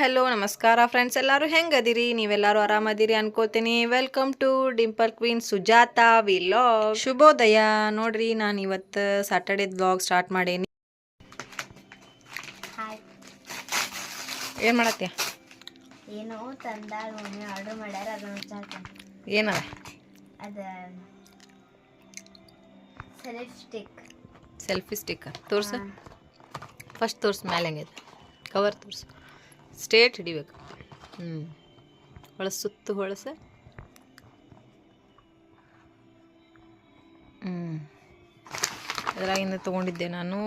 Hello ನಮಸ್ಕಾರ friends ಎಲ್ಲರೂ ಹೆಂಗದಿರಿ? ನೀವೆಲ್ಲರೂ ಆರಾಮದಿರಿ ಅನ್ಕೋತೀನಿ. Welcome to dimple queen Sujata vlog ಶುಭೋದಯ. ನೋಡ್ರಿ ನಾನು ಇವತ್ತು ಸಾಟರ್ಡೆ ಬ್ಲಾಗ್ ಸ್ಟಾರ್ಟ್ ಮಾಡೇನಿ ಏನು ಮಾಡತ್ತೀಯ? ಏನೋ ತಂದಾಗ ಮಮ್ಮಿ ಆರ್ಡರ್ ಮಾಡ್ಯಾರ ಅದನ್ನ ವಿಚಾರ್ತೀನಿ ಏನದ? ಅದ ಸೆಲ್ಫ್ ಸ್ಟಿಕ್ ಸೆಲ್ಫಿ ಸ್ಟಿಕ್ ತೋರ್ಸು. ಫಸ್ಟ್ ತೋರ್ಸು ಮೇಲೆ ಹೆಂಗೈತೆ? ಕವರ್ ತೋರ್ಸು. ಸ್ಟೇಟ್ ಹಿಡಿಬೇಕು. ಹ್ಞೂ ಹೊಳಸು ಸುತ್ತು ಹೊಳಸ. ಹ್ಞೂ ಅದರಾಗಿಂದ ತೊಗೊಂಡಿದ್ದೆ ನಾನು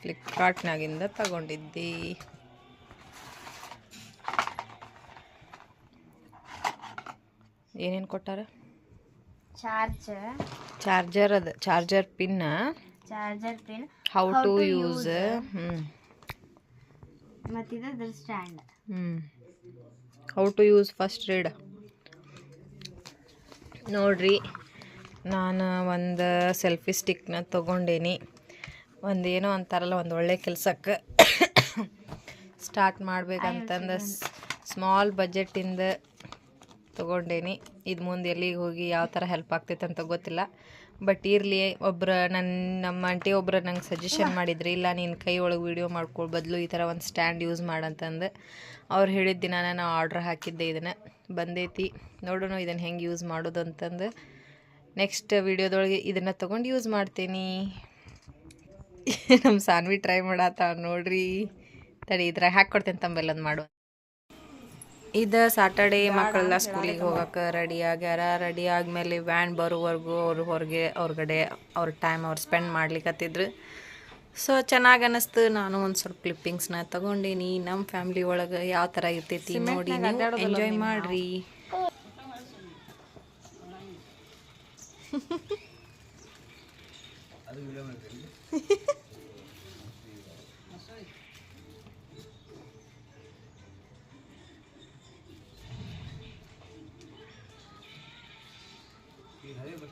ಫ್ಲಿಪ್ಕಾರ್ಟ್ನಾಗಿಂದ ತಗೊಂಡಿದ್ದೆ. ಏನೇನು ಕೊಟ್ಟಾರ? ಚಾರ್ಜ್ ಚಾರ್ಜರ್ ಅದ charger pin charger pin. How to use use. ಅದ್ರ ಸ್ಟ್ಯಾಂಡ್ ಹ್ಞೂ how to use first read ನೋಡ್ರಿ ನಾನು ಒಂದು ಸೆಲ್ಫಿ ಸ್ಟಿಕ್ನ ತೊಗೊಂಡೇನಿ. ಒಂದು ಏನೋ ಅಂತಾರಲ್ಲ ಒಂದು ಒಳ್ಳೆ ಕೆಲಸಕ್ಕೆ ಸ್ಟಾರ್ಟ್ ಮಾಡ್ಬೇಕಂತಂದು ಸ್ಮಾಲ್ ಬಜೆಟಿಂದ ತೊಗೊಂಡೇನಿ. ಇದು ಮುಂದೆ ಎಲ್ಲಿಗೆ ಹೋಗಿ ಯಾವ ಥರ ಹೆಲ್ಪ್ ಆಗ್ತೈತೆ ಅಂತ ಗೊತ್ತಿಲ್ಲ. ಬಟ್ ಇರಲಿ ಒಬ್ಬರ ನನ್ನ ನಮ್ಮ ಆಂಟಿ ಒಬ್ರು ನಂಗೆ ಸಜೆಷನ್ ಮಾಡಿದ್ರಿ, ಇಲ್ಲ ನೀನು ಕೈ ಒಳಗೆ ವೀಡಿಯೋ ಮಾಡ್ಕೊಳ್ ಬದಲು ಈ ಥರ ಒಂದು ಸ್ಟ್ಯಾಂಡ್ ಯೂಸ್ ಮಾಡಂತಂದು ಅವ್ರು ಹೇಳಿದ ದಿನ ನಾನು ಆರ್ಡ್ರ್ ಹಾಕಿದ್ದೆ ಇದನ್ನು. ಬಂದೈತಿ, ನೋಡೋಣ ಇದನ್ನು ಹೆಂಗೆ ಯೂಸ್ ಮಾಡೋದು ಅಂತಂದು ನೆಕ್ಸ್ಟ್ ವಿಡಿಯೋದೊಳಗೆ ಇದನ್ನು ತೊಗೊಂಡು ಯೂಸ್ ಮಾಡ್ತೀನಿ. ನಮ್ಮ ಸಾನ್ವಿ ಟ್ರೈ ಮಾಡತ್ತ ನೋಡ್ರಿ. ತಡಿ ಇದ್ರಾಗ ಹಾಕ್ಕೊಡ್ತೇನೆ ತಂಬೆಲ್ಲದು ಮಾಡು. ಇದು ಸಾಟರ್ಡೆ ಮಕ್ಕಳೆಲ್ಲ ಸ್ಕೂಲಿಗೆ ಹೋಗಕ್ಕೆ ರೆಡಿ ಆಗ್ಯಾರ. ರೆಡಿ ಆದ್ಮೇಲೆ ವ್ಯಾನ್ ಬರೋವರೆಗೂ ಅವ್ರು ಹೊರಗೆ ಹೊರಗಡೆ ಅವ್ರ ಟೈಮ್ ಅವ್ರು ಸ್ಪೆಂಡ್ ಮಾಡ್ಲಿಕ್ಕತ್ತಿದ್ರು ಸೊ ಚೆನ್ನಾಗಿ ಅನ್ನಿಸ್ತು ನಾನು ಒಂದು ಸ್ವಲ್ಪ ಕ್ಲಿಪ್ಪಿಂಗ್ಸ್ನ ತಗೊಂಡೀನಿ. ನಮ್ಮ ಫ್ಯಾಮ್ಲಿ ಒಳಗೆ ಯಾವ ಥರ ಇರ್ತೈತಿ ನೋಡಿ ಎಂಜಾಯ್ ಮಾಡ್ರಿ.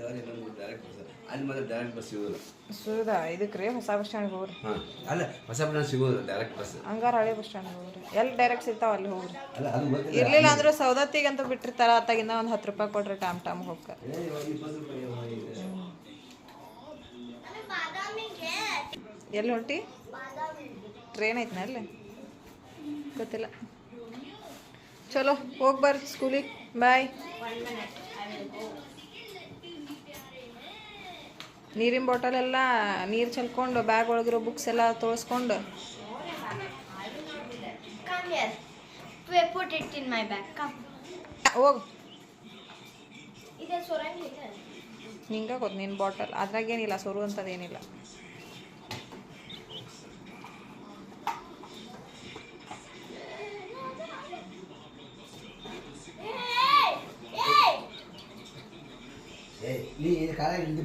ಅಲ್ಲಿ ಮಾತ್ರ ಡೈರೆಕ್ಟ್ ಬಸ್ ಸಿಗೋದಿಲ್ಲ ಸುರದ ಇದಕ್ಕೆ ರೀ ಹೊಸ ಬಸ್ ಸ್ಟ್ಯಾಂಡ್ಗೆ ಹೋಗ್ರಿ. ಹಾಂ ಅಲ್ಲ ಹೊಸ ಬಸ್ ಸಿಗೋದಿಲ್ಲ ಡೈರೆಕ್ಟ್ ಬಸ್ ಹಂಗಾರೆ ಹಳೆ ಬಸ್ ಸ್ಟ್ಯಾಂಡ್ಗೆ ಹೋಗ್ರಿ. ಎಲ್ಲಿ ಡೈರೆಕ್ಟ್ ಸಿಗ್ತಾವ ಅಲ್ಲಿ ಹೋಗ್ರಿ. ಅಲ್ಲ ಅದು ಗೊತ್ತಿಲ್ಲ ಇರ್ಲಿಲ್ಲ ಅಂದ್ರೆ ಸೌದತ್ತಿಗೆ ಅಂತ ಬಿಟ್ಟಿರ್ತಾರ ಅತ್ತಾಗಿಂದ ಒಂದು ಹತ್ತು ರೂಪಾಯಿ ಕೊಡ್ರಿ ಟಾಮ್ ಟಾಮ್ ಹೋಗ್ಕ. ಎಲ್ಲಿ ಹೊಂಟಿ? ಟ್ರೈನ್ ಐತನ ಅಲ್ಲಿ? ಗೊತ್ತಿಲ್ಲ. ಚಲೋ ಹೋಗಿ ಬರ್ರಿ ಸ್ಕೂಲಿಗೆ ಬಾಯ್ ನೀರಿನ ಬಾಟಲ್ ಎಲ್ಲ ನೀರು ಚೆಲ್ಕೊಂಡು ಬ್ಯಾಗ್ ಒಳಗಿರೋ ಬುಕ್ಸ್ ಎಲ್ಲ ತೋರಿಸ್ಕೊಂಡು ಹೋಗು. ನಿಂಗೆ ಗೊತ್ತು ನಿನ್ನ ಬಾಟಲ್. ಅದ್ರಾಗೇನಿಲ್ಲ ಸೊರು ಅಂತದೇನಿಲ್ಲ ಏ ನೀ ಇದು ಕಾಲ ಹಿಡಿದು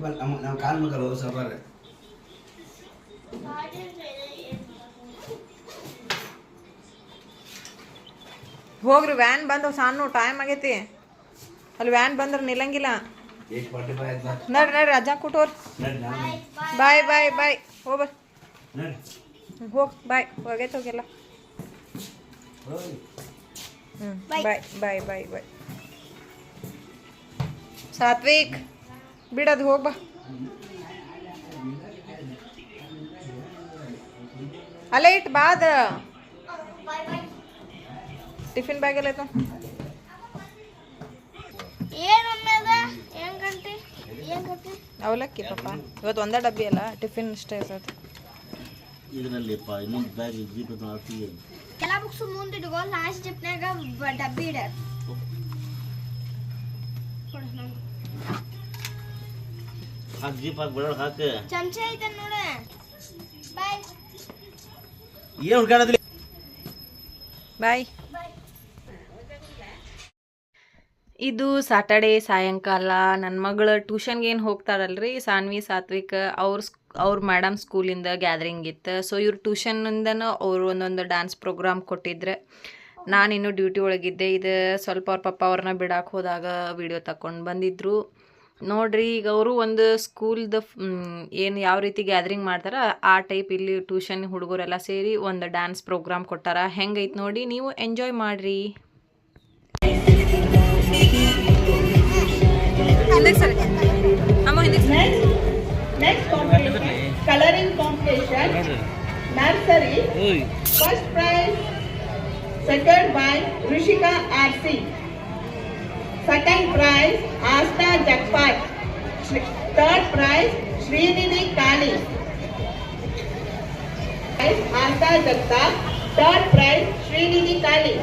ಹೋಗಿ ಸಫರ್ ಹೋಗ್ರಿ ವ್ಯಾನ್ ಬಂದವು ಸಣ್ಣ ಟೈಮ್ ಆಗೈತಿ. ಅಲ್ಲಿ ವ್ಯಾನ್ ಬಂದ್ರೆ ನಿಲ್ಲಂಗಿಲ್ಲ. ನಡ್ರಿ ನಡ್ರಿ ಅಜ್ಜ ಕೊಟ್ಟೋರ್ ಬಾಯ್ ಬಾಯ್ ಬಾಯ್ ಹೋಗ್ಬರ್ ಹೋಗ್ ಬಾಯ್ ಹೋಗೈತೆ ಹೋಗಿಲ್ಲ. ಹ್ಞೂ Bye. ಬಾಯ್ ಬಾಯ್ ಬಾಯ್ ಬಾಯ್ ಸಾತ್ವಿಕ್ ಬಿಡದು ಹೋಗ್ ಅಲ್ಲೇ ಇಟ್ಟು ಬಾದ. ಟಿಫಿನ್ ಬ್ಯಾಗ್ ಎಲ್ಲ ಅವಲಕ್ಕಿ ಪಾಪ. ಇವತ್ತು ಒಂದೇ ಡಬ್ಬಿ ಅಲ್ಲ ಟಿಫಿನ್ ಇಷ್ಟೇ ಇರ್ತದೆ. ಇದರಲ್ಲಿಪ್ಪ ಇನ್ನೊಂದು ಬ್ಯಾಗ್ ಹಾಕಿ. ಎಲ್ಲ ಬುಕ್ಸ್ ಮುಂದಿಡ್ಗೋ ಲಾಸ್ಟ್ ಜಿಪ್ನಾಗ ಡಬ್ಬಿ ಇಡ. ಹಾಕಿ ಜೀಪ್ ಹಾಕಿ ಬೆಳಗ್ಗೆ ಹಾಕಿ. ಚಮಚ ಐತೆ ನೋಡ. ಏನು ಬಾಯ್. ಇದು ಸಾಟರ್ಡೆ ಸಾಯಂಕಾಲ. ನನ್ನ ಮಗಳು ಟ್ಯೂಷನ್ಗೆ ಏನು ಹೋಗ್ತಾರಲ್ರಿ? ಸಾನ್ವಿ ಸಾತ್ವಿಕ್ ಅವ್ರ ಅವ್ರ ಮೇಡಮ್ ಸ್ಕೂಲಿಂದ ಗ್ಯಾದರಿಂಗ್ ಇತ್ತು. ಸೊ ಇವ್ರು ಟ್ಯೂಷನ್ನಿಂದನೂ ಅವರು ಒಂದೊಂದು ಡ್ಯಾನ್ಸ್ ಪ್ರೋಗ್ರಾಮ್ ಕೊಟ್ಟಿದ್ರೆ. ನಾನಿನ್ನು ಡ್ಯೂಟಿ ಒಳಗಿದ್ದೆ. ಇದು ಸ್ವಲ್ಪ ಅವ್ರ ಪಪ್ಪ ಅವ್ರನ್ನ ಬಿಡಾಕೆ ಹೋದಾಗ ವಿಡಿಯೋ ತಗೊಂಡು ಬಂದಿದ್ರು. ನೋಡ್ರಿ ಈಗ ಅವರು ಒಂದು ಸ್ಕೂಲ್ದ ಏನು ಯಾವ ರೀತಿ ಗ್ಯಾದರಿಂಗ್ ಮಾಡ್ತಾರೆ ಆ ಟೈಪ್ ಇಲ್ಲಿ ಟ್ಯೂಷನ್ ಹುಡುಗರೆಲ್ಲ ಸೇರಿ ಒಂದು ಡ್ಯಾನ್ಸ್ ಪ್ರೋಗ್ರಾಮ್ ಕೊಟ್ಟಾರ. ಹೆಂಗೈತೆ ನೋಡಿ ನೀವು ಎಂಜಾಯ್ ಮಾಡಿರಿ. Second by Rishika RC. Second prize, Asta. Shri- Third prize, Srinidhi Kali. Prize, Asta Jakta. Third prize, Srinidhi Kali.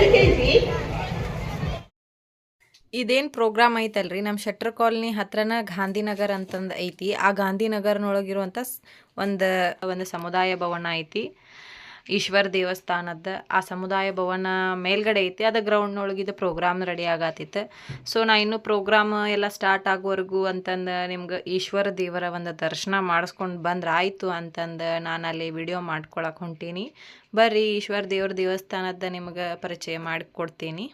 LKG, ಇದೇನು ಪ್ರೋಗ್ರಾಮ್ ಐತಲ್ರಿ? ನಮ್ಮ ಶೆಟ್ರ್ ಕಾಲನಿ ಹತ್ರನ ಗಾಂಧಿನಗರ್ ಅಂತಂದು ಐತಿ. ಆ ಗಾಂಧಿನಗರ್ನೊಳಗಿರುವಂಥ ಒಂದು ಒಂದು ಸಮುದಾಯ ಭವನ ಐತಿ. ಈಶ್ವರ ದೇವಸ್ಥಾನದ ಆ ಸಮುದಾಯ ಭವನ ಮೇಲ್ಗಡೆ ಐತಿ. ಅದು ಗ್ರೌಂಡ್ನೊಳಗಿದು ಪ್ರೋಗ್ರಾಮ್ ರೆಡಿ ಆಗತ್ತಿತ್ತು. ಸೊ ನಾ ಇನ್ನು ಪ್ರೋಗ್ರಾಮ್ ಎಲ್ಲ ಸ್ಟಾರ್ಟ್ ಆಗೋವರೆಗೂ ಅಂತಂದು ನಿಮ್ಗೆ ಈಶ್ವರ ದೇವರ ಒಂದು ದರ್ಶನ ಮಾಡಿಸ್ಕೊಂಡು ಬಂದ್ರೆ ಆಯಿತು ಅಂತಂದು ನಾನು ಅಲ್ಲಿ ವಿಡಿಯೋ ಮಾಡ್ಕೊಳಕ್ಕೆ ಹೊಂಟೀನಿ. ಬರ್ರಿ, ಈಶ್ವರ ದೇವ್ರ ದೇವಸ್ಥಾನದ ನಿಮ್ಗೆ ಪರಿಚಯ ಮಾಡಿಕೊಡ್ತೀನಿ.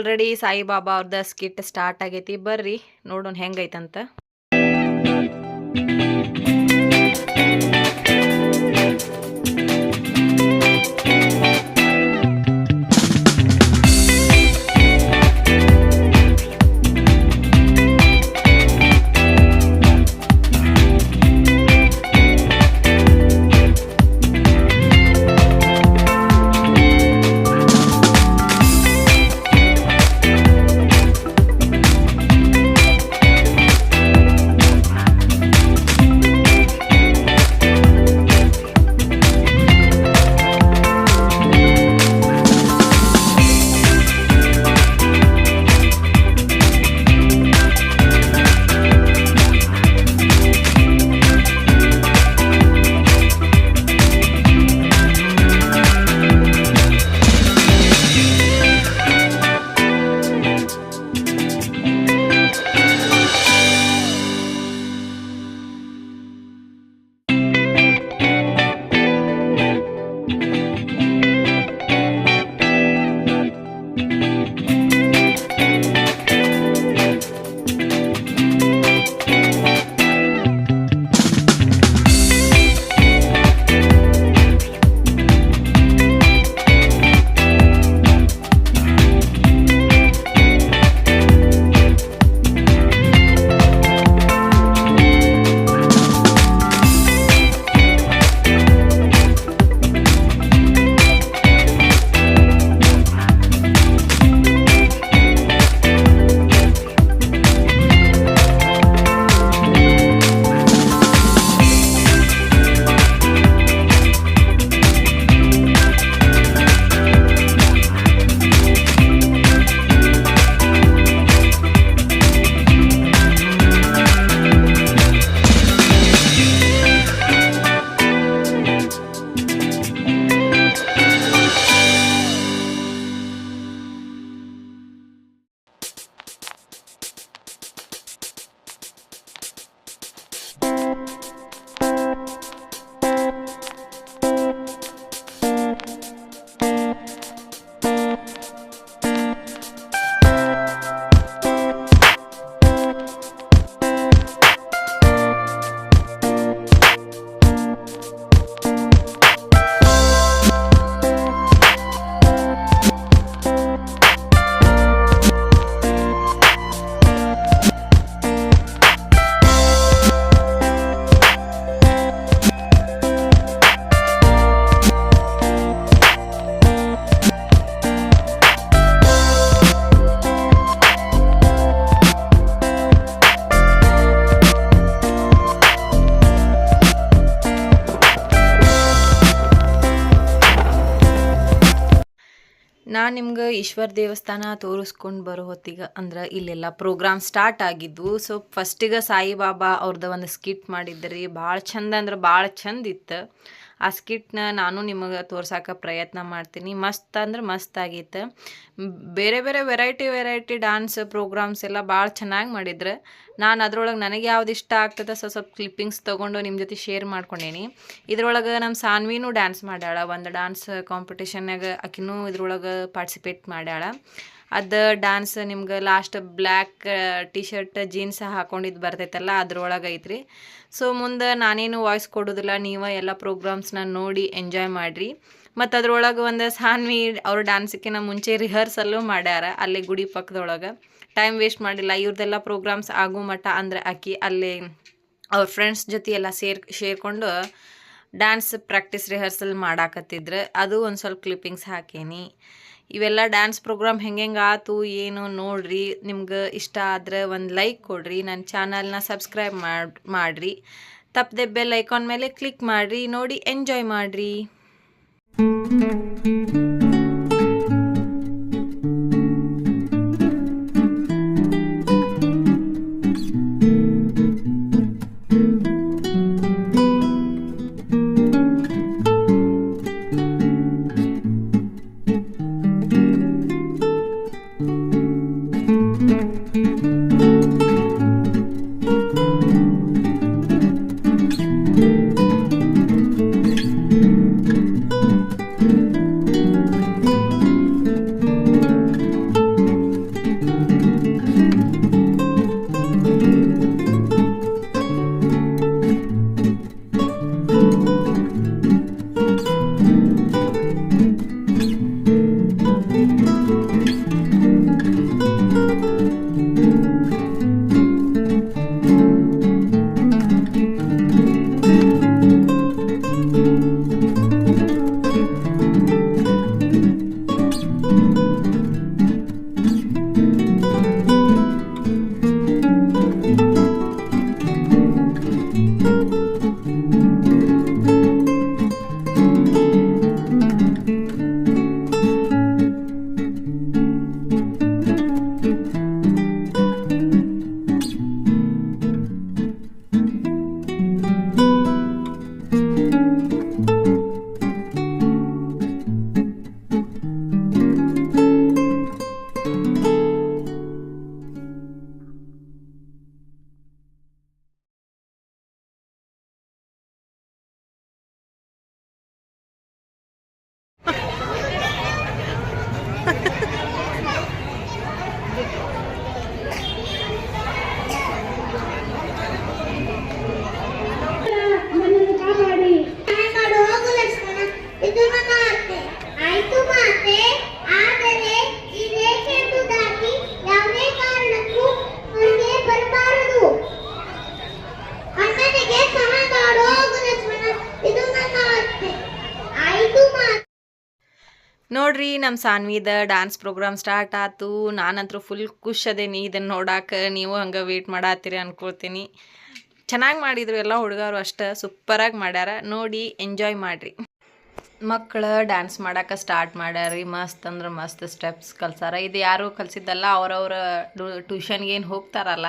ಆಲ್ರೆಡಿ ಸಾಯಿಬಾಬಾ ಅವ್ರದ ಸ್ಕಿಟ್ ಸ್ಟಾರ್ಟ್ ಆಗೈತಿ. ಬರ್ರಿ ನೋಡೋಣ ಹೆಂಗೈತಂತ. ಈಶ್ವರ ದೇವಸ್ಥಾನ ತೋರಿಸ್ಕೊಂಡು ಬರೋ ಹೊತ್ತಿಗೆ ಅಂದ್ರೆ ಇಲ್ಲೆಲ್ಲ ಪ್ರೋಗ್ರಾಮ್ ಸ್ಟಾರ್ಟ್ ಆಗಿದ್ವು. ಸೊ ಫಸ್ಟಿಗೆ ಸಾಯಿಬಾಬಾ ಅವ್ರದ್ದು ಒಂದು ಸ್ಕಿಟ್ ಮಾಡಿದ್ರಿ. ಭಾಳ ಚಂದ ಅಂದ್ರೆ ಭಾಳ ಚಂದ ಇತ್ತು. ಆ ಸ್ಕಿಟ್ನ ನಾನು ನಿಮಗೆ ತೋರ್ಸೋಕೆ ಪ್ರಯತ್ನ ಮಾಡ್ತೀನಿ. ಮಸ್ತ್ ಅಂದ್ರೆ ಮಸ್ತ್ ಆಗಿತ್ತು. ಬೇರೆ ಬೇರೆ ವೆರೈಟಿ ವೆರೈಟಿ ಡ್ಯಾನ್ಸ್ ಪ್ರೋಗ್ರಾಮ್ಸ್ ಎಲ್ಲ ಭಾಳ ಚೆನ್ನಾಗಿ ಮಾಡಿದ್ರು. ನಾನು ಅದ್ರೊಳಗೆ ನನಗೆ ಯಾವ್ದು ಇಷ್ಟ ಆಗ್ತದೆ ಸೊ ಸ್ವಲ್ಪ ಕ್ಲಿಪ್ಪಿಂಗ್ಸ್ ತೊಗೊಂಡು ನಿಮ್ಮ ಜೊತೆ ಶೇರ್ ಮಾಡ್ಕೊಂಡೇನಿ. ಇದ್ರೊಳಗೆ ನಮ್ಮ ಸಾನ್ವಿನೂ ಡ್ಯಾನ್ಸ್ ಮಾಡ್ಯಾಳ. ಒಂದು ಡ್ಯಾನ್ಸ್ ಕಾಂಪಿಟೇಷನ್ನಾಗ ಆಕಿನೂ ಇದ್ರೊಳಗೆ ಪಾರ್ಟಿಸಿಪೇಟ್ ಮಾಡ್ಯಾಳ. ಅದು ಡ್ಯಾನ್ಸ್ ನಿಮ್ಗೆ last black T shirt jeans ಹಾಕೊಂಡಿದ್ದು ಬರ್ತೈತಲ್ಲ, ಅದ್ರೊಳಗೆ ಐತ್ರಿ. ಸೊ ಮುಂದೆ ನಾನೇನು ವಾಯ್ಸ್ ಕೊಡೋದಿಲ್ಲ, ನೀವು ಎಲ್ಲ ಪ್ರೋಗ್ರಾಮ್ಸ್ನ ನೋಡಿ ಎಂಜಾಯ್ ಮಾಡಿರಿ. ಮತ್ತು ಅದ್ರೊಳಗೆ ಒಂದು ಸಾನ್ವಿ ಅವ್ರ ಡ್ಯಾನ್ಸಕ್ಕಿಂತ ಮುಂಚೆ ರಿಹರ್ಸಲ್ಲು ಮಾಡ್ಯಾರ, ಅಲ್ಲಿ ಗುಡಿ ಪಕ್ಕದೊಳಗೆ ಟೈಮ್ ವೇಸ್ಟ್ ಮಾಡಿಲ್ಲ ಇವ್ರದ್ದೆಲ್ಲ ಪ್ರೋಗ್ರಾಮ್ಸ್ ಆಗೋ ಮಟ್ಟ ಅಂದ್ರೆ ಅಕ್ಕಿ, ಅಲ್ಲಿ ಅವ್ರ ಫ್ರೆಂಡ್ಸ್ ಜೊತೆ ಎಲ್ಲ ಸೇರ್, ಸೇರಿಕೊಂಡು ಡ್ಯಾನ್ಸ್ ಪ್ರಾಕ್ಟೀಸ್ ರಿಹರ್ಸಲ್ ಮಾಡಾಕತ್ತಿದ್ರು. ಅದು ಒಂದು ಸ್ವಲ್ಪ ಕ್ಲಿಪ್ಪಿಂಗ್ಸ್ ಹಾಕೇನಿ. ಇವೆಲ್ಲ ಡ್ಯಾನ್ಸ್ ಪ್ರೋಗ್ರಾಮ್ ಹೆಂಗೆ ಆತು ಏನು ನೋಡ್ರಿ. ನಿಮ್ಗೆ ಇಷ್ಟ ಆದರೆ ಒಂದು ಲೈಕ್ ಕೊಡ್ರಿ. ನನ್ನ ಚಾನಲ್ನ ಸಬ್ಸ್ಕ್ರೈಬ್ ಮಾಡಿ, ಮಾಡಿರಿ. ತಪ್ಪದೆ ಬೆಲ್ ಐಕಾನ್ ಮೇಲೆ ಕ್ಲಿಕ್ ಮಾಡಿರಿ. ನೋಡಿ ಎಂಜಾಯ್ ಮಾಡಿರಿ. ನಮ್ಮ ಸಾನ್ವಿದ ಡ್ಯಾನ್ಸ್ ಪ್ರೋಗ್ರಾಮ್ ಸ್ಟಾರ್ಟ್ ಆತು. ನಾನಂತರೂ ಫುಲ್ ಖುಷ್ ಅದೇನಿ. ಇದನ್ನು ನೋಡಾಕ ನೀವು ಹಂಗೆ ವೇಟ್ ಮಾಡಾತ್ತೀರಿ ಅನ್ಕೊಳ್ತೀನಿ. ಚೆನ್ನಾಗಿ ಮಾಡಿದ್ರು ಎಲ್ಲ ಹುಡುಗರು ಅಷ್ಟೇ ಸೂಪರಾಗಿ ಮಾಡ್ಯಾರ. ನೋಡಿ ಎಂಜಾಯ್ ಮಾಡಿರಿ. ಮಕ್ಕಳು ಡ್ಯಾನ್ಸ್ ಮಾಡಕ್ಕೆ ಸ್ಟಾರ್ಟ್ ಮಾಡ್ಯಾರಿ. ಮಸ್ತ್ ಅಂದ್ರೆ ಮಸ್ತ್ ಸ್ಟೆಪ್ಸ್ ಕಲ್ಸಾರ. ಇದು ಯಾರು ಕಲಿಸಿದ್ದಲ್ಲ, ಅವ್ರವ್ರ ಟ್ಯೂಷನ್ಗೆ ಏನು ಹೋಗ್ತಾರಲ್ಲ,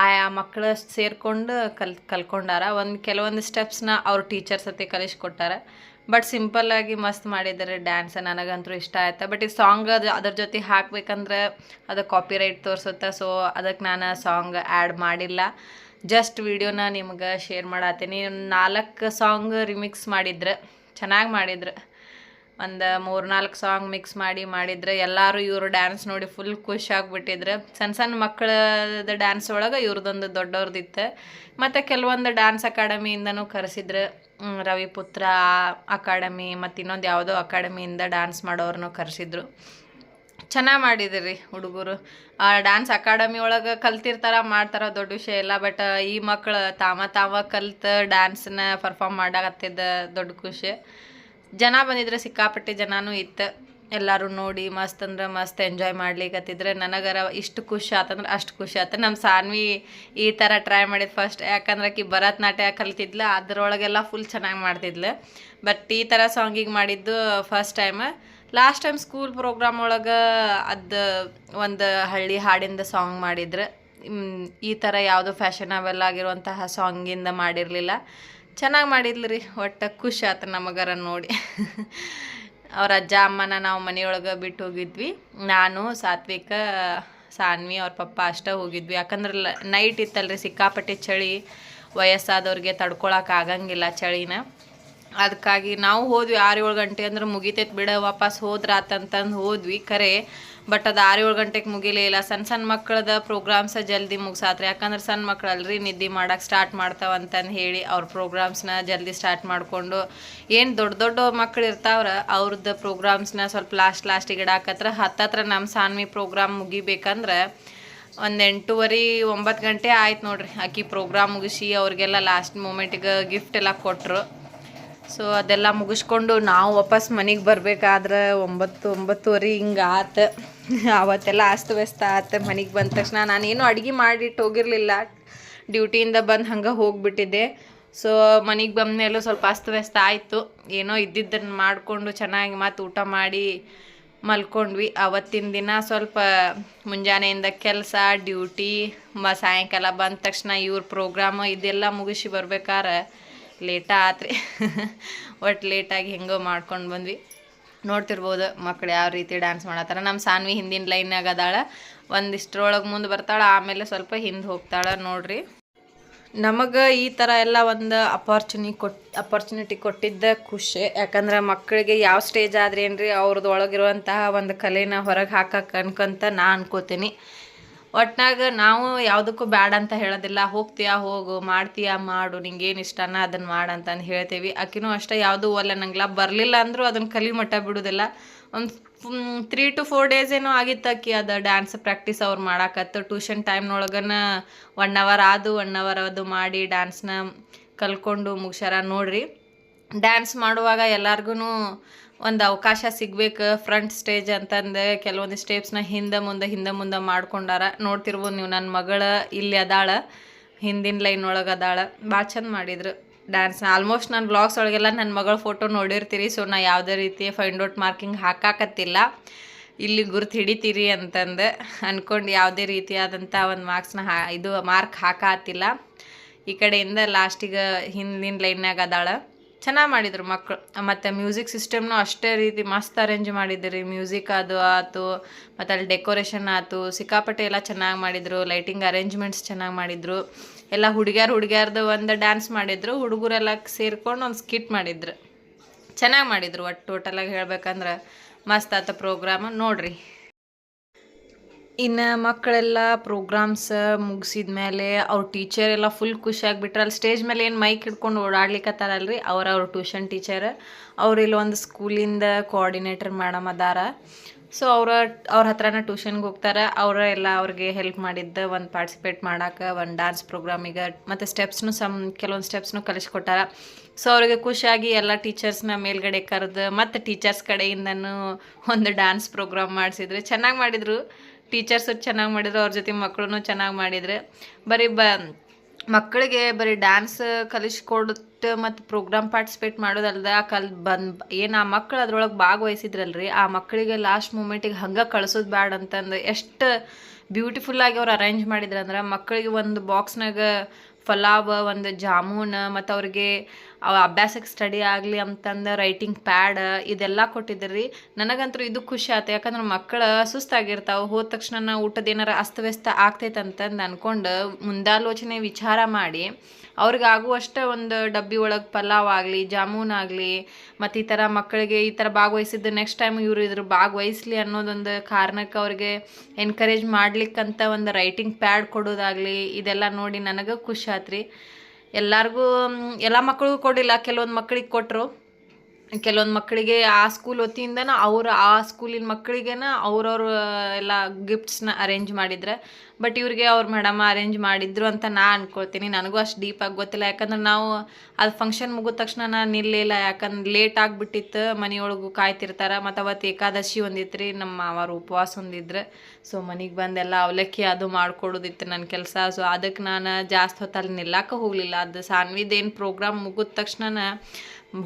ಆ ಮಕ್ಕಳು ಸೇರ್ಕೊಂಡು ಕಲ್, ಕಲ್ಕೊಂಡಾರ. ಒಂದು ಕೆಲವೊಂದು ಸ್ಟೆಪ್ಸ್ನ ಅವ್ರ ಟೀಚರ್ಸ್ ಹತ್ತೆ ಕಲಿಸ್ಕೊಟ್ಟಾರ. ಬಟ್ ಸಿಂಪಲ್ಲಾಗಿ ಮಸ್ತ್ ಮಾಡಿದ್ದಾರೆ ಡ್ಯಾನ್ಸ್ ನನಗಂತೂ ಇಷ್ಟ ಆಯ್ತು. ಬಟ್ ಈ ಸಾಂಗ್ ಅದು ಅದ್ರ ಜೊತೆ ಹಾಕ್ಬೇಕಂದ್ರೆ ಅದು ಕಾಪಿ ರೈಟ್ ತೋರಿಸುತ್ತೆ ಸೊ ಅದಕ್ಕೆ ನಾನು ಸಾಂಗ್ ಆ್ಯಡ್ ಮಾಡಿಲ್ಲ. ಜಸ್ಟ್ ವಿಡಿಯೋನ ನಿಮ್ಗೆ ಶೇರ್ ಮಾಡತ್ತೀನಿ ನಾಲ್ಕು ಸಾಂಗ್ ರಿಮಿಕ್ಸ್ ಮಾಡಿದ್ರೆ, ಚೆನ್ನಾಗಿ ಮಾಡಿದ್ರು, ಒಂದು ಮೂರು ನಾಲ್ಕು ಸಾಂಗ್ ಮಿಕ್ಸ್ ಮಾಡಿ ಮಾಡಿದ್ರೆ, ಎಲ್ಲರೂ ಇವರು ಡ್ಯಾನ್ಸ್ ನೋಡಿ ಫುಲ್ ಖುಷಿ ಆಗ್ಬಿಟ್ಟಿದ್ರು ಸಣ್ಣ ಸಣ್ಣ ಮಕ್ಕಳದ ಡ್ಯಾನ್ಸ್ ಒಳಗೆ ಇವ್ರದ್ದೊಂದು ದೊಡ್ಡವ್ರದ್ದಿತ್ತು ಮತ್ತು ಕೆಲವೊಂದು ಡ್ಯಾನ್ಸ್ ಅಕಾಡೆಮಿಯಿಂದನೂ ಕರೆಸಿದ್ರು ರವಿಪುತ್ರ ಅಕಾಡೆಮಿ ಮತ್ತು ಇನ್ನೊಂದು ಯಾವುದೋ ಅಕಾಡೆಮಿಯಿಂದ ಡ್ಯಾನ್ಸ್ ಮಾಡೋರನ್ನೂ ಕರೆಸಿದ್ರು. ಚೆನ್ನಾಗಿ ಮಾಡಿದಿರಿ ಹುಡುಗರು. ಆ ಡ್ಯಾನ್ಸ್ ಅಕಾಡೆಮಿ ಒಳಗೆ ಕಲ್ತಿರ್ತಾರ, ಮಾಡ್ತಾರ ದೊಡ್ಡ ವಿಷಯ ಇಲ್ಲ ಬಟ್ ಈ ಮಕ್ಕಳು ತಾವ ತಾವ ಕಲ್ತು ಡ್ಯಾನ್ಸ್ನ ಪರ್ಫಾರ್ಮ್ ಮಾಡಾಕತ್ತಿದ್ದ ದೊಡ್ಡ ಖುಷಿ. ಜನ ಬಂದಿದ್ರೆ ಸಿಕ್ಕಾಪಟ್ಟೆ ಜನನೂ ಇತ್ತು. ಎಲ್ಲರೂ ನೋಡಿ ಮಸ್ತ್ ಅಂದ್ರೆ ಮಸ್ತ್ ಎಂಜಾಯ್ ಮಾಡ್ಲಿಕ್ಕತ್ತಿದ್ರೆ ನನಗರ ಇಷ್ಟು ಖುಷಿ ಆತಂದ್ರೆ ಅಷ್ಟು ಖುಷಿ ಆತ. ನಮ್ಮ ಸಾನ್ವಿ ಈ ಥರ ಟ್ರೈ ಮಾಡಿದ್ ಫಸ್ಟ್ ಯಾಕಂದ್ರೆ ಆಕಿ ಭರತನಾಟ್ಯ ಕಲ್ತಿದ್ಲ, ಅದ್ರೊಳಗೆಲ್ಲ ಫುಲ್ ಚೆನ್ನಾಗಿ ಮಾಡ್ತಿದ್ಲು. ಬಟ್ ಈ ಥರ ಸಾಂಗಿಗೆ ಮಾಡಿದ್ದು first time last time school program ಒಳಗೆ ಅದು ಒಂದು ಹಳ್ಳಿ ಹಾಡಿಂದ ಸಾಂಗ್ ಮಾಡಿದ್ರೆ. ಈ ಥರ ಯಾವುದೋ ಫ್ಯಾಷನಬಲ್ ಆಗಿರುವಂತಹ ಸಾಂಗಿಂದ ಮಾಡಿರಲಿಲ್ಲ. ಚೆನ್ನಾಗಿ ಮಾಡಿದ್ಲು ರೀ, ಒಟ್ಟು ಖುಷಿ ಆತ ನಮಗರ ನೋಡಿ. ಅವ್ರ ಅಜ್ಜ ಅಮ್ಮನ ನಾವು ಮನೆಯೊಳಗೆ ಬಿಟ್ಟು ಹೋಗಿದ್ವಿ. ನಾನು, ಸಾತ್ವಿಕ, ಸಾನ್ವಿ, ಅವ್ರ ಪಪ್ಪ ಅಷ್ಟೇ ಹೋಗಿದ್ವಿ. ಯಾಕಂದ್ರೆ ನೈಟ್ ಇತ್ತಲ್ರಿ, ಸಿಕ್ಕಾಪಟ್ಟೆ ಚಳಿ, ವಯಸ್ಸಾದವ್ರಿಗೆ ತಡ್ಕೊಳಕ್ಕೆ ಆಗಂಗಿಲ್ಲ ಚಳಿನ. ಅದಕ್ಕಾಗಿ ನಾವು ಹೋದ್ವಿ ಆರು ಏಳು ಗಂಟೆ ಅಂದ್ರೆ ಮುಗಿತೈತೆ ಬಿಡ, ವಾಪಸ್ ಹೋದ್ರಾತಂತಂದು ಹೋದ್ವಿ. ಖರೆ ಬಟ್ ಅದು ಆರು ಏಳು ಗಂಟೆಗೆ ಮುಗಿಲೇ ಇಲ್ಲ. ಸಣ್ಣ ಸಣ್ಣ ಮಕ್ಕಳದ ಪ್ರೋಗ್ರಾಮ್ಸ ಜಲ್ದಿ ಮುಗಿಸಾತ್ರಿ. ಯಾಕಂದ್ರೆ ಸಣ್ಣ ಮಕ್ಕಳಲ್ರಿ ನಿದ್ದೆ ಮಾಡಕ್ಕೆ ಸ್ಟಾರ್ಟ್ ಮಾಡ್ತಾವಂತಂದು ಹೇಳಿ ಅವ್ರ ಪ್ರೋಗ್ರಾಮ್ಸ್ನ ಜಲ್ದಿ ಸ್ಟಾರ್ಟ್ ಮಾಡಿಕೊಂಡು ಏನು ದೊಡ್ಡ ದೊಡ್ಡ ಮಕ್ಳು ಇರ್ತಾವ್ರ ಅವ್ರದ್ದು ಪ್ರೋಗ್ರಾಮ್ಸ್ನ ಸ್ವಲ್ಪ ಲಾಸ್ಟ್ ಲಾಸ್ಟಿಗೆ ಇಡಾಕತ್ರ ಹತ್ತತ್ರ ನಮ್ಮ ಸಾನ್ವಿ ಪ್ರೋಗ್ರಾಮ್ ಮುಗಿಬೇಕಂದ್ರೆ ಒಂದು ಎಂಟೂವರೆ, ಒಂಬತ್ತು ಗಂಟೆ ಆಯ್ತು ನೋಡ್ರಿ. ಆಕಿ ಪ್ರೋಗ್ರಾಮ್ ಮುಗಿಸಿ ಅವ್ರಿಗೆಲ್ಲ ಲಾಸ್ಟ್ ಮೂಮೆಂಟಿಗೆ ಗಿಫ್ಟ್ ಎಲ್ಲ ಕೊಟ್ಟರು ಸೊ ಅದೆಲ್ಲ ಮುಗಿಸ್ಕೊಂಡು ನಾವು ವಾಪಸ್ ಮನೆಗೆ ಬರಬೇಕಾದ್ರೆ ಒಂಬತ್ತು, ಒಂಬತ್ತುವರೆ ಹಿಂಗೆ ಆತು. ಅವತ್ತೆಲ್ಲ ಅಸ್ತವ್ಯಸ್ತ ಆತು. ಮನೆಗೆ ಬಂದ ತಕ್ಷಣ ನಾನೇನು ಅಡುಗೆ ಮಾಡಿಟ್ಟು ಹೋಗಿರಲಿಲ್ಲ. ಡ್ಯೂಟಿಯಿಂದ ಬಂದು ಹಂಗೆ ಹೋಗಿಬಿಟ್ಟಿದ್ದೆ. ಸೊ ಮನೆಗೆ ಬಂದ ಮೇಲೂ ಸ್ವಲ್ಪ ಅಸ್ತವ್ಯಸ್ತ ಆಯಿತು. ಏನೋ ಇದ್ದಿದ್ದನ್ನು ಮಾಡಿಕೊಂಡು ಚೆನ್ನಾಗಿ ಮತ್ತು ಊಟ ಮಾಡಿ ಮಲ್ಕೊಂಡ್ವಿ. ಅವತ್ತಿನ ದಿನ ಸ್ವಲ್ಪ ಮುಂಜಾನೆಯಿಂದ ಕೆಲಸ, ಡ್ಯೂಟಿ, ಮ, ಸಾಯಂಕಾಲ ಬಂದ ತಕ್ಷಣ ಇವ್ರ ಪ್ರೋಗ್ರಾಮ್ ಇದೆಲ್ಲ ಮುಗಿಸಿ ಬರ್ಬೇಕಾರೆ ಲೇಟ ಆತ್ರಿ ಒಟ್ಟು ಲೇಟಾಗಿ ಹೆಂಗೋ ಮಾಡ್ಕೊಂಡು ಬಂದ್ವಿ. ನೋಡ್ತಿರ್ಬೋದು ಮಕ್ಳು ಯಾವ ರೀತಿ ಡ್ಯಾನ್ಸ್ ಮಾಡತ್ತಾರ. ನಮ್ಮ ಸಾನ್ವಿ ಹಿಂದಿನ ಲೈನ್ಯಾಗ ಅದಾಳೆ. ಒಂದಿಷ್ಟ್ರೊಳಗೆ ಮುಂದೆ ಬರ್ತಾಳೆ, ಆಮೇಲೆ ಸ್ವಲ್ಪ ಹಿಂದೆ ಹೋಗ್ತಾಳೆ ನೋಡ್ರಿ. ನಮಗೆ ಈ ಥರ ಎಲ್ಲ ಒಂದು ಅಪಾರ್ಚುನಿ ಕೊಟ್ ಅಪಾರ್ಚುನಿಟಿ ಕೊಟ್ಟಿದ್ದ ಖುಷಿ. ಯಾಕಂದ್ರೆ ಮಕ್ಕಳಿಗೆ ಯಾವ ಸ್ಟೇಜ್ ಆದ್ರೇನು ರೀ ಅವ್ರದ್ದು ಒಳಗಿರುವಂತಹ ಒಂದು ಕಲೆನ ಹೊರಗೆ ಹಾಕಕ್ಕೆ ಅನ್ಕೊಂತ ನಾ ಅನ್ಕೋತೀನಿ. ಒಟ್ನಾಗ ನಾವು ಯಾವುದಕ್ಕೂ ಬ್ಯಾಡ ಅಂತ ಹೇಳೋದಿಲ್ಲ. ಹೋಗ್ತೀಯಾ, ಹೋಗು, ಮಾಡ್ತೀಯಾ, ಮಾಡು, ನಿಂಗೇನು ಇಷ್ಟನ ಅದನ್ನು ಅಂತ ಹೇಳ್ತೀವಿ. ಆಕಿನೂ ಅಷ್ಟೇ ಯಾವುದೂ ಒಲ್ಲ ಬರಲಿಲ್ಲ ಅಂದರೂ ಅದನ್ನು ಕಲಿ ಮಟ್ಟ ಬಿಡೋದಿಲ್ಲ. ಒಂದು ತ್ರೀ ಟು ಫೋರ್ ಡೇಸ್ ಏನೋ ಆಗಿತ್ತು ಅಕ್ಕಿ ಅದು ಡ್ಯಾನ್ಸ್ ಪ್ರಾಕ್ಟೀಸ್ ಅವ್ರು ಮಾಡಾಕತ್ತು. ಟ್ಯೂಷನ್ ಟೈಮ್ನೊಳಗನ ಒನ್ ಅವರ್ ಆದು, ಒನ್ ಅವರ್ ಅದು ಮಾಡಿ ಡ್ಯಾನ್ಸ್ನ ಕಲ್ಕೊಂಡು ಮುಗಿಸ್ಯಾರ ನೋಡ್ರಿ. ಡ್ಯಾನ್ಸ್ ಮಾಡುವಾಗ ಎಲ್ಲಾರ್ಗು ಒಂದು ಅವಕಾಶ ಸಿಗ್ಬೇಕು ಫ್ರಂಟ್ ಸ್ಟೇಜ್ ಅಂತಂದು ಕೆಲವೊಂದು ಸ್ಟೆಪ್ಸ್ನ ಹಿಂದೆ ಮುಂದೆ ಹಿಂದೆ ಮುಂದೆ ಮಾಡ್ಕೊಂಡಾರ. ನೋಡ್ತಿರ್ಬೋದು ನೀವು ನನ್ನ ಮಗಳ ಇಲ್ಲಿ ಅದಾಳ, ಹಿಂದಿನ ಲೈನ್ ಒಳಗೆ ಅದಾಳ. ಭಾಳ ಚಂದ ಮಾಡಿದ್ರು ಡ್ಯಾನ್ಸ್ ಆಲ್ಮೋಸ್ಟ್ ನಾನು ಬ್ಲಾಗ್ಸ್ ಒಳಗೆಲ್ಲ ನನ್ನ ಮಗಳ ಫೋಟೋ ನೋಡಿರ್ತೀರಿ ಸೊ ನಾ ಯಾವುದೇ ರೀತಿ ಫೈಂಡ್ ಔಟ್ ಮಾರ್ಕಿಂಗ್ ಹಾಕಾಕತ್ತಿಲ್ಲ. ಇಲ್ಲಿ ಗುರ್ತು ಹಿಡಿತೀರಿ ಅಂತಂದು ಅಂದ್ಕೊಂಡು ಯಾವುದೇ ರೀತಿಯಾದಂಥ ಒಂದು ಮಾರ್ಕ್ಸ್ನ ಹಾ ಇದು ಮಾರ್ಕ್ ಹಾಕಾತಿಲ್ಲ. ಈ ಕಡೆಯಿಂದ ಲಾಸ್ಟಿಗೆ ಹಿಂದಿನ ಲೈನ್ನಾಗ ಅದಾಳ. ಚೆನ್ನಾಗಿ ಮಾಡಿದರು ಮಕ್ಕಳು ಮತ್ತು ಮ್ಯೂಸಿಕ್ ಸಿಸ್ಟಮ್ನು ಅಷ್ಟೇ ರೀತಿ ಮಸ್ತ್ ಅರೇಂಜ್ ಮಾಡಿದ್ರಿ ಮ್ಯೂಸಿಕ್ ಅದು ಆಯ್ತು ಮತ್ತು ಅಲ್ಲಿ ಡೆಕೋರೇಷನ್ ಆಯ್ತು ಸಿಕ್ಕಾಪಟ್ಟೆ ಎಲ್ಲ ಚೆನ್ನಾಗಿ ಮಾಡಿದರು ಲೈಟಿಂಗ್ ಅರೇಂಜ್ಮೆಂಟ್ಸ್ ಚೆನ್ನಾಗಿ ಮಾಡಿದರು. ಎಲ್ಲ ಹುಡುಗ್ಯಾರು ಹುಡುಗ್ಯಾರ್ದು ಒಂದು ಡ್ಯಾನ್ಸ್ ಮಾಡಿದ್ರು, ಹುಡುಗರೆಲ್ಲ ಸೇರ್ಕೊಂಡು ಒಂದು ಸ್ಕಿಟ್ ಮಾಡಿದ್ರು. ಚೆನ್ನಾಗಿ ಮಾಡಿದರು ಒಟ್ಟು ಟೋಟಲಾಗಿ ಹೇಳ್ಬೇಕಂದ್ರೆ ಮಸ್ತ್ ಆತ ಪ್ರೋಗ್ರಾಮ್ ನೋಡ್ರಿ. ಇನ್ನು ಮಕ್ಕಳೆಲ್ಲ ಪ್ರೋಗ್ರಾಮ್ಸ್ ಮುಗಿಸಿದ ಮೇಲೆ ಅವ್ರ ಟೀಚರ್ ಎಲ್ಲ ಫುಲ್ ಖುಷಿಯಾಗಿಬಿಟ್ರೆ ಅಲ್ಲಿ ಸ್ಟೇಜ್ ಮೇಲೆ ಏನು ಮೈಕ್ ಹಿಡ್ಕೊಂಡು ಓಡಾಡ್ಲಿಕ್ಕತ್ತಾರಲ್ರಿ ಅವ್ರ ಅವ್ರ ಟ್ಯೂಷನ್ ಟೀಚರ್ ಅವ್ರು ಇಲ್ಲಿ ಒಂದು ಸ್ಕೂಲಿಂದ ಕೋಆರ್ಡಿನೇಟರ್ ಮೇಡಮ್ ಅದಾರ. ಸೊ ಅವರ, ಅವ್ರ ಹತ್ರನ ಟ್ಯೂಷನ್ಗೆ ಹೋಗ್ತಾರೆ. ಅವರ ಎಲ್ಲ ಅವ್ರಿಗೆ ಹೆಲ್ಪ್ ಮಾಡಿದ್ದ ಒಂದು ಪಾರ್ಟಿಸಿಪೇಟ್ ಮಾಡೋಕೆ ಒಂದು ಡ್ಯಾನ್ಸ್ ಪ್ರೋಗ್ರಾಮಿಗೆ ಮತ್ತು ಸ್ಟೆಪ್ಸ್ನು ಸಮ್, ಕೆಲವೊಂದು ಸ್ಟೆಪ್ಸ್ನು ಕಲಿಸ್ಕೊಟ್ಟಾರ. ಸೊ ಅವ್ರಿಗೆ ಖುಷಿಯಾಗಿ ಎಲ್ಲ ಟೀಚರ್ಸ್ನ ಮೇಲ್ಗಡೆ ಕರೆದು ಮತ್ತು ಟೀಚರ್ಸ್ ಕಡೆಯಿಂದನೂ ಒಂದು ಡ್ಯಾನ್ಸ್ ಪ್ರೋಗ್ರಾಮ್ ಮಾಡಿಸಿದ್ರು. ಚೆನ್ನಾಗಿ ಮಾಡಿದರು. ಟೀಚರ್ಸು ಚೆನ್ನಾಗಿ ಮಾಡಿದ್ರು, ಅವ್ರ ಜೊತೆ ಮಕ್ಕಳು ಚೆನ್ನಾಗಿ ಮಾಡಿದರೆ. ಬರೀ ಬ ಮಕ್ಕಳಿಗೆ ಬರೀ ಡ್ಯಾನ್ಸ್ ಕಲಿಸ್ಕೊಡುತ್ತೆ ಮತ್ತು ಪ್ರೋಗ್ರಾಮ್ ಪಾರ್ಟಿಸಿಪೇಟ್ ಮಾಡೋದಲ್ದ ಕಲ್ ಬಂದು, ಏನು ಆ ಮಕ್ಕಳು ಅದ್ರೊಳಗೆ ಭಾಗವಹಿಸಿದ್ರಲ್ರಿ, ಆ ಮಕ್ಕಳಿಗೆ ಲಾಸ್ಟ್ ಮೂಮೆಂಟಿಗೆ ಹಂಗೆ ಕಳಿಸೋದು ಬ್ಯಾಡ ಅಂತಂದು ಎಷ್ಟು ಬ್ಯೂಟಿಫುಲ್ಲಾಗಿ ಅವ್ರು ಅರೇಂಜ್ ಮಾಡಿದ್ರಂದ್ರೆ ಮಕ್ಕಳಿಗೆ ಒಂದು ಬಾಕ್ಸ್ನಾಗ ಫಲಾವ್ ಒಂದು ಜಾಮೂನ್, ಮತ್ತು ಅವ್ರಿಗೆ ಅವ ಅಭ್ಯಾಸಕ್ಕೆ ಸ್ಟಡಿ ಆಗಲಿ ಅಂತಂದು ರೈಟಿಂಗ್ ಪ್ಯಾಡ್ ಇದೆಲ್ಲ ಕೊಟ್ಟಿದ್ರಿ. ನನಗಂತೂ ಇದು ಖುಷಿ ಆಯ್ತು ಯಾಕಂದ್ರೆ ಮಕ್ಕಳು ಸುಸ್ತಾಗಿರ್ತಾವೆ. ಹೋದ ತಕ್ಷಣ ಊಟದ ಏನಾರ ಅಸ್ತವ್ಯಸ್ತ ಆಗ್ತೈತೆ ಅಂತಂದು ಅಂದ್ಕೊಂಡು ಮುಂದಾಲೋಚನೆ ವಿಚಾರ ಮಾಡಿ ಅವ್ರಿಗೆ ಆಗುವಷ್ಟೇ ಒಂದು ಡಬ್ಬಿ ಒಳಗೆ ಪಲಾವ್ ಆಗಲಿ, ಜಾಮೂನ್ ಆಗಲಿ ಮತ್ತು ಈ ಥರ ಮಕ್ಕಳಿಗೆ ಈ ಥರ ಭಾಗವಹಿಸಿದ್ದು ನೆಕ್ಸ್ಟ್ ಟೈಮ್ ಇವರು ಇದ್ರ ಭಾಗವಹಿಸ್ಲಿ ಅನ್ನೋದೊಂದು ಕಾರಣಕ್ಕೆ ಅವ್ರಿಗೆ ಎನ್ಕರೇಜ್ ಮಾಡ್ಲಿಕ್ಕಂತ ಒಂದು ರೈಟಿಂಗ್ ಪ್ಯಾಡ್ ಕೊಡೋದಾಗಲಿ, ಇದೆಲ್ಲ ನೋಡಿ ನನಗೆ ಖುಷಿ ಆತ್ರಿ. ಎಲ್ಲರಿಗೂ ಎಲ್ಲ ಮಕ್ಕಳಿಗೂ ಕೊಡಿಲ್ಲ ಕೆಲವೊಂದು ಮಕ್ಕಳಿಗೆ ಕೊಟ್ಟರು ಕೆಲವೊಂದು ಮಕ್ಕಳಿಗೆ ಆ ಸ್ಕೂಲ್ ವತಿಯಿಂದನ ಅವ್ರು ಆ ಸ್ಕೂಲಿನ ಮಕ್ಕಳಿಗೆನ ಅವ್ರವ್ರ ಎಲ್ಲ ಗಿಫ್ಟ್ಸ್ನ ಅರೇಂಜ್ ಮಾಡಿದ್ರೆ. ಬಟ್ ಇವ್ರಿಗೆ ಅವ್ರ ಮೇಡಮ್ ಅರೇಂಜ್ ಮಾಡಿದ್ರು ಅಂತ ನಾ ಅನ್ಕೊಳ್ತೀನಿ. ನನಗೂ ಅಷ್ಟು ಡೀಪಾಗಿ ಗೊತ್ತಿಲ್ಲ. ಯಾಕಂದ್ರೆ ನಾವು ಅದು ಫಂಕ್ಷನ್ ಮುಗಿದ ತಕ್ಷಣ ನಾನು ನಿಲ್ಲಿಲ್ಲ. ಯಾಕಂದ್ರೆ ಲೇಟ್ ಆಗಿಬಿಟ್ಟಿತ್ತು. ಮನೆಯೊಳಗೂ ಕಾಯ್ತಿರ್ತಾರೆ. ಮತ್ತು ಅವತ್ತು ಏಕಾದಶಿ ಒಂದಿತ್ತು ರೀ ನಮ್ಮ ಅವರು ಉಪವಾಸ ಒಂದಿದ್ರೆ. ಸೊ ಮನೆಗೆ ಬಂದೆಲ್ಲ ಅವಲಕ್ಕಿ ಅದು ಮಾಡ್ಕೊಡೋದಿತ್ತು ನನ್ನ ಕೆಲಸ. ಸೊ ಅದಕ್ಕೆ ನಾನು ಜಾಸ್ತಿ ಹೊತ್ತಲ್ಲಿ ನಿಲ್ಲಾಕ ನಿಲ್ಲಕ್ಕೆ ಹೋಗಲಿಲ್ಲ. ಅದು ಸಾನ್ವಿದೇನು ಪ್ರೋಗ್ರಾಮ್ ಮುಗಿದ ತಕ್ಷಣ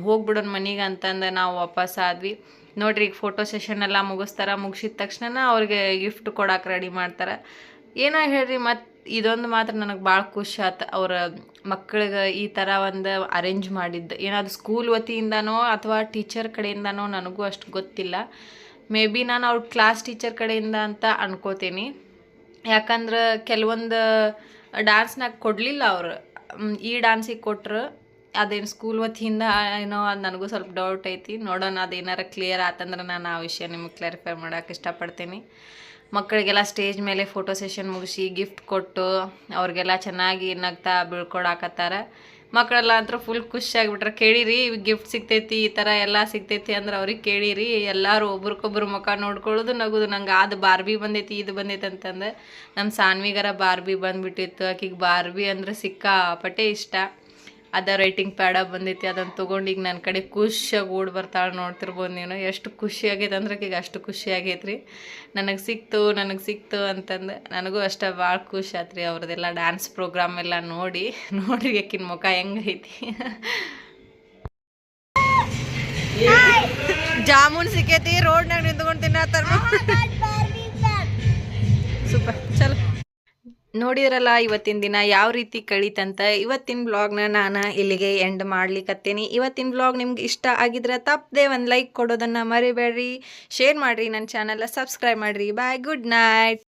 ಹೋಗ್ಬಿಡೋಣ ಮನೆಗೆ ಅಂತಂದು ನಾವು ವಾಪಸ್ ಆದ್ವಿ. ನೋಡ್ರಿ ಈಗ ಫೋಟೋ ಸೆಷನ್ ಎಲ್ಲ ಮುಗಿಸ್ತಾರ, ಮುಗಿಸಿದ ತಕ್ಷಣ ಅವ್ರಿಗೆ ಗಿಫ್ಟ್ ಕೊಡಕ್ಕೆ ರೆಡಿ ಮಾಡ್ತಾರೆ. ಏನೋ ಹೇಳ್ರಿ ಮತ್ತು ಇದೊಂದು ಮಾತ್ರ ನನಗೆ ಭಾಳ ಖುಷಿ ಆತು. ಅವರ ಮಕ್ಕಳಿಗೆ ಈ ಥರ ಒಂದು ಅರೇಂಜ್ ಮಾಡಿದ್ದು. ಏನಾದ್ರು ಸ್ಕೂಲ್ ವತಿಯಿಂದನೋ ಅಥವಾ ಟೀಚರ್ ಕಡೆಯಿಂದನೋ ನನಗೂ ಅಷ್ಟು ಗೊತ್ತಿಲ್ಲ. ಮೇ ಬಿ ನಾನು ಅವ್ರ ಕ್ಲಾಸ್ ಟೀಚರ್ ಕಡೆಯಿಂದ ಅಂತ ಅನ್ಕೋತೀನಿ. ಯಾಕಂದ್ರೆ ಕೆಲವೊಂದು ಡ್ಯಾನ್ಸ್ನಾಗ ಕೊಡಲಿಲ್ಲ ಅವರು. ಈ ಡ್ಯಾನ್ಸಿಗೆ ಕೊಟ್ರು. ಅದೇನು ಸ್ಕೂಲ್ ವತಿಯಿಂದ, ಏನೋ ಅದು ನನಗೂ ಸ್ವಲ್ಪ ಡೌಟ್ ಐತಿ. ನೋಡೋಣ ಅದೇನಾರ ಕ್ಲಿಯರ್ ಆತಂದ್ರೆ ನಾನು ಆ ವಿಷಯ ನಿಮಗೆ ಕ್ಲಾರಿಫೈ ಮಾಡೋಕೆ ಇಷ್ಟಪಡ್ತೀನಿ. ಮಕ್ಕಳಿಗೆಲ್ಲ ಸ್ಟೇಜ್ ಮೇಲೆ ಫೋಟೋ ಸೆಷನ್ ಮುಗಿಸಿ ಗಿಫ್ಟ್ ಕೊಟ್ಟು, ಅವ್ರಿಗೆಲ್ಲ ಚೆನ್ನಾಗಿ ನಗ್ತಾ ಬೀಳ್ಕೊಡಾಕತ್ತಾರ. ಮಕ್ಕಳೆಲ್ಲ ಅಂತೂ ಫುಲ್ ಖುಷಿಯಾಗಿಬಿಟ್ರೆ ಕೇಳಿರಿ ಗಿಫ್ಟ್ ಸಿಗ್ತೈತಿ, ಈ ಥರ ಎಲ್ಲ ಸಿಗ್ತೈತಿ ಅಂದ್ರೆ ಅವ್ರಿಗೆ ಕೇಳಿರಿ. ಎಲ್ಲರೂ ಒಬ್ರಿಗೊಬ್ರು ಮುಖ ನೋಡ್ಕೊಳ್ಳೋದು, ನಗೋದು. ನಂಗೆ ಅದು ಬಾರ್ಬಿ ಬಂದೈತಿ, ಇದು ಬಂದೈತಿ ಅಂತಂದು. ನಮ್ಮ ಸಾನ್ವಿಗರ ಬಾರ್ಬಿ ಬಂದ್ಬಿಟ್ಟಿತ್ತು. ಆಕಿಗೆ ಬಾರ್ಬಿ ಅಂದ್ರೆ ಸಿಕ್ಕಾಪಟ್ಟೆ ಇಷ್ಟ. ಅದ ರೈಟಿಂಗ್ ಪ್ಯಾಡ ಬಂದೈತಿ ಅದನ್ನು ತೊಗೊಂಡು ಈಗ ನನ್ನ ಕಡೆ ಖುಷಿಯಾಗಿ ಓಡ್ ಬರ್ತಾಳೆ ನೋಡ್ತಿರ್ಬೋದು ನೀನು. ಎಷ್ಟು ಖುಷಿ ಆಗೈತೆ ಅಂದ್ರೆ ಈಗ ಅಷ್ಟು ಖುಷಿ ಆಗೈತೆ ರೀ ನನಗೆ ಸಿಕ್ತು ನನಗೆ ಸಿಕ್ತು ಅಂತಂದು ನನಗೂ ಅಷ್ಟೇ ಭಾಳ ಖುಷಿ ಆಯ್ತು ರೀ ಅವ್ರದ್ದೆಲ್ಲ ಡ್ಯಾನ್ಸ್ ಪ್ರೋಗ್ರಾಮ್ ಎಲ್ಲ ನೋಡಿ. ನೋಡ್ರಿ ಯಾಕಿನ ಮುಖ ಹೆಂಗೈತಿ. ಜಾಮೂನ್ ಸಿಕ್ಕೈತಿ ರೋಡ್ನಾಗ ನಿಂತ್ಕೊಂಡು ತಿನ್ನತ್ತಾರ ಸೂಪರ್ ಚಲೋ. ನೋಡಿದ್ರಲ್ಲ ಇವತ್ತಿನ ದಿನ ಯಾವ ರೀತಿ ಕಳೀತಂತ? ಇವತ್ತಿನ ಬ್ಲಾಗ್ನ ನಾನು ಇಲ್ಲಿಗೆ ಎಂಡ್ ಮಾಡ್ಲಿಕ್ಕತ್ತೇನೆ ಇವತ್ತಿನ ಬ್ಲಾಗ್ ನಿಮ್ಗೆ ಇಷ್ಟ ಆಗಿದ್ರೆ ತಪ್ಪದೆ ಒಂದು ಲೈಕ್ ಕೊಡೋದನ್ನು ಮರಿಬೇಡ್ರಿ. ಶೇರ್ ಮಾಡಿರಿ ನನ್ನ ಚಾನಲ್ನ ಸಬ್ಸ್ಕ್ರೈಬ್ ಮಾಡಿರಿ. Bye good night